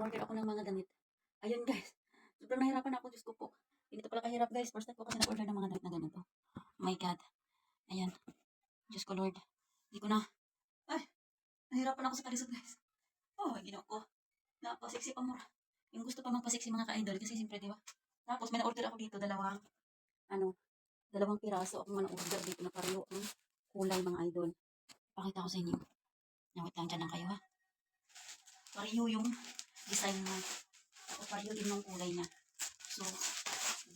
Order ako ng mga damit. Ayun guys. Sobrang nahirapan ako. Diyos ko po. Hindi pala kahirap guys. First time ko kasi nag-order ng mga damit na ganito. Oh my God. Ayan. Diyos ko Lord. Hindi ko na. Ay. Nahirapan ako sa kalisod guys. Oh, ginawa ko. Napasiksi pa mura. Yung gusto pa magpasiksi mga ka-idol. Kasi siyempre, di ba? Tapos may na-order ako dito. Dalawang, ano, dalawang piraso ako man order dito na pareho ang kulay mga idol. Pakita ko sa inyo. Nawit lang dyan lang kayo ha. Pareho yung design niya. Tapos pareho din yung kulay niya. So,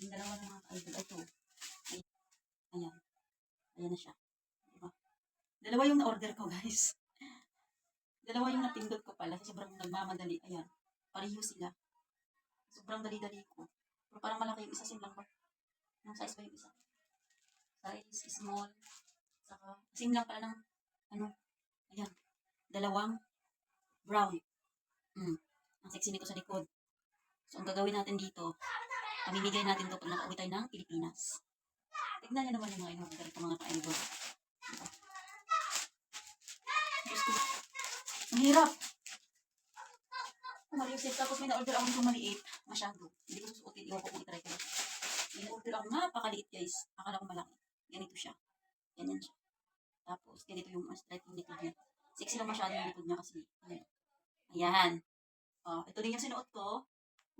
yung dalawa ng mga idol. Ito. Ay, ayan. Ayan na siya. Diba? Dalawa yung na-order ko guys. Dalawa yung napindot ko pala. Sobrang nagmamadali. Ayan. Pareho sila. Sobrang dali-dali ko. Pero parang malaki yung isa. Same lang ba? Anong size ba yung isa? Size small. Saka, same lang pala ng, ano, ayan. Dalawang brown. Mm. Ang sexy nito sa likod. So, ang gagawin natin dito, pamimigay natin to pag nakauwi tayo ng Pilipinas. Tignan niyo naman yung mga in-order ko mga ka-idol. Ko. Ang hirap. Mariusip, tapos may na-order ako nitong maliit. Masyado. Hindi ko susuotin. Iwan ko kung itry ko. May na-order ako napakaliit guys. Akala ko malaki. Ganito siya. Ganyan siya. Tapos, ganito yung stripe yung likod niya. Sexy lang masyado yung likod niya kasi. Ayan. Ayan. Oh, ito din yung sinuot ko.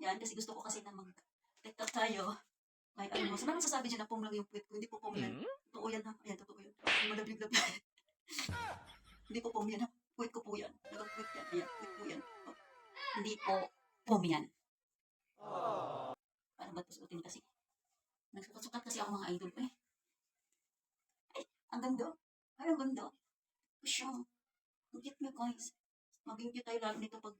Yan, kasi gusto ko kasi na mag-tiktok tayo. Like, ano mo, saan naman sasabi dyan na pong lang yung puwit ko? Hindi po pong yan. Totoo yan ha. Ayan, totoo yan. Yung malablig-lablig. Hindi po yan ha. Puwit ko po yan. Nag-puwit yan. Ayan, puwit po yan. Oh. Hindi po pom yan. Paano ba ito suotin kasi? Nagsukat-sukat kasi ako mga idol eh. Ay, ang ganda. Ay, ang ganda. Siya. Ang cute niya guys. Maging cute tayo lalo nito pag